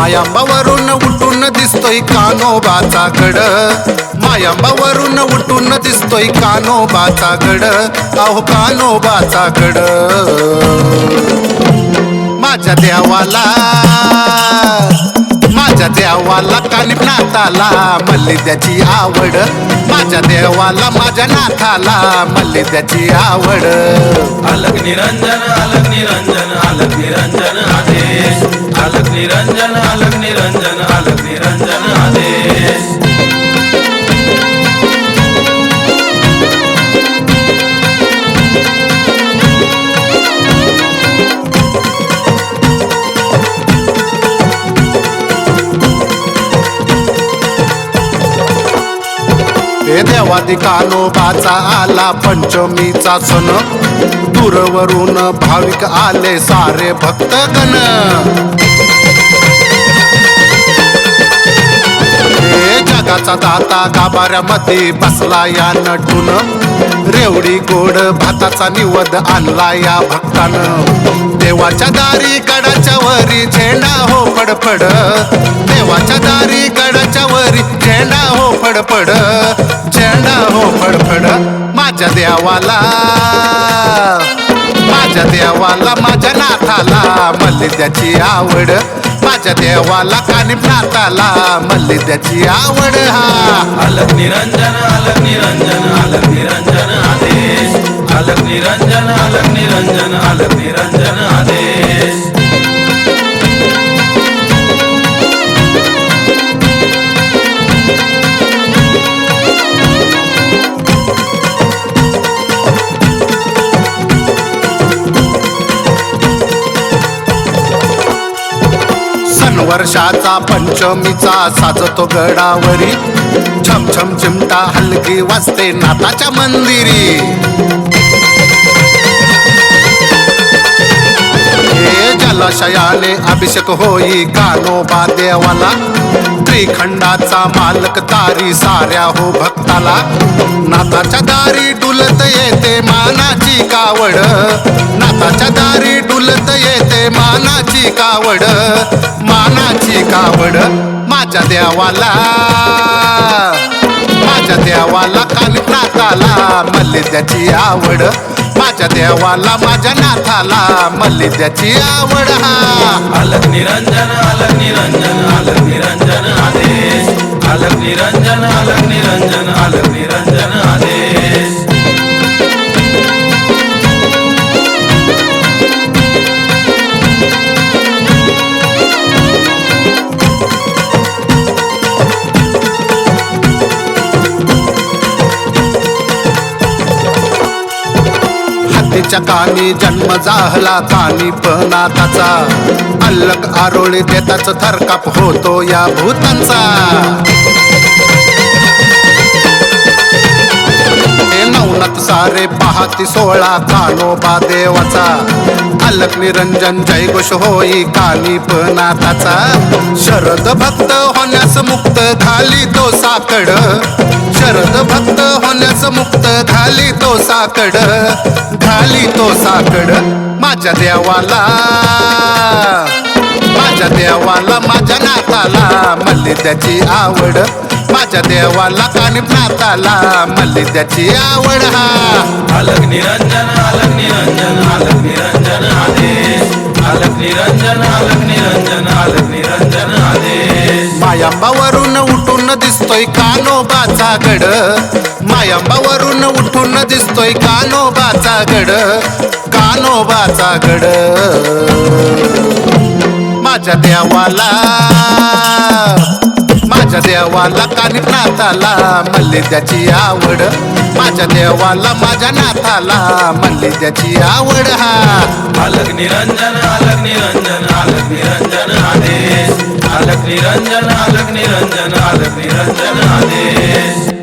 मायांबावरून उठून दिसतोय कानोबाचा गड. मायांबावरून उठून दिसतोय कानोबाचा गड. अहो कानोबाचा गड. माझ्या देवाला माझ्या देवाला कानिप मल्ली त्याची आवड. माझ्या देवाला माझ्या नाथाला मल्ली त्याची आवड. अलग निरंजन अलग निरंजन अलग निरंजन आदेश. अलग निरंजन अलग निरंजन अलग निरंजन आदेश. हे देवादी कानोबाचा आला पंचमीचा सण. दूरवरून भाविक आले सारे भक्तगण. जगाचा दाता गाभाऱ्यामध्ये बसला या नटून. रेवडी गोड भाताचा निवद आणला या भक्तानं. देवाच्या दारी गडाच्या वरी झेंडा हो फडफड. देवाच्या दारी गडाच्या वरी झेंडा हो झेंडा हो फडफड. माझ्या देवाला. माझ्या देवाला माझ्या नाथाला. मल्लिद्याची आवड. माझ्या देवाला कानिप नाथाला मल्लिद्याची आवड हा. अलग निरंजन अलग निरंजन अलग निरंजन आदेश. अलग निरंजन अलग निरंजन अलग निरंजन. वर्षाचा पंचमीचा साजतो गडावरी. छम छम चिमटा हलकी वाजते नाताच्या मंदिरी. हे जलाशयाने अभिषेक होई कानोबा देवाला. त्रिखंडाचा मालक तारी साऱ्या हो भक्ताला. नाताच्या दारी डुलत येते मानाची कावड. नाताच्या कावड मानाची कावड माझ्या देवाला. माझ्या देवाला कानिप नाथाला मल्लिद्याची आवड माझ्या देवाला माझ्या नाथाला मल्लिद्याची आवड हा. अलग निरंजन अलग निरंजन अलग निरंजन आदेश. अलग निरंजन अलग निरंजन अलग हत्तीच्या कानी जन्म जाहला कानी पनाताचा अल्लक आरोळी देताच थरकाप होतो या भूतांचा. नवनाथ सारे पाहती सोळा कानोबा देवाचा. अलक निरंजन जय घोष होई कानी पनाताचा शरद भक्त होण्यास मुक्त घाली तो साकड. शरद भक्त होण्यास मुक्त घाली तो साकड. घाली साकड माझ्या देवाला. माझ्या देवाला माझ्या नाताला. मल्लिद्याची आवड माझ्या देवाला कानिप नाताला मल्लिद्याची आवड हा. अलग निरंजन अलग निरंजन अलग निरंजन आदेश. अलग निरंजन अलग निरंजन अलग निरंजन आदेश. मायांबावरून उठून दिसतोय कानोबाचा गड मायांबावरून उठून दिसतोय कानोबाचा गड कानोबाचा गड माझ्या देवाला माझ्या देवाला कानिप नाथाला मल्लिद्याची आवड. माझ्या देवाला माझ्या नाथाला मल्लिद्याची आवड हा. अलग निरंजन अलग निरंजन अलग निरंजन आदेश. अलग निरंजन अलग निरंजन अलग निरंजन आदेश.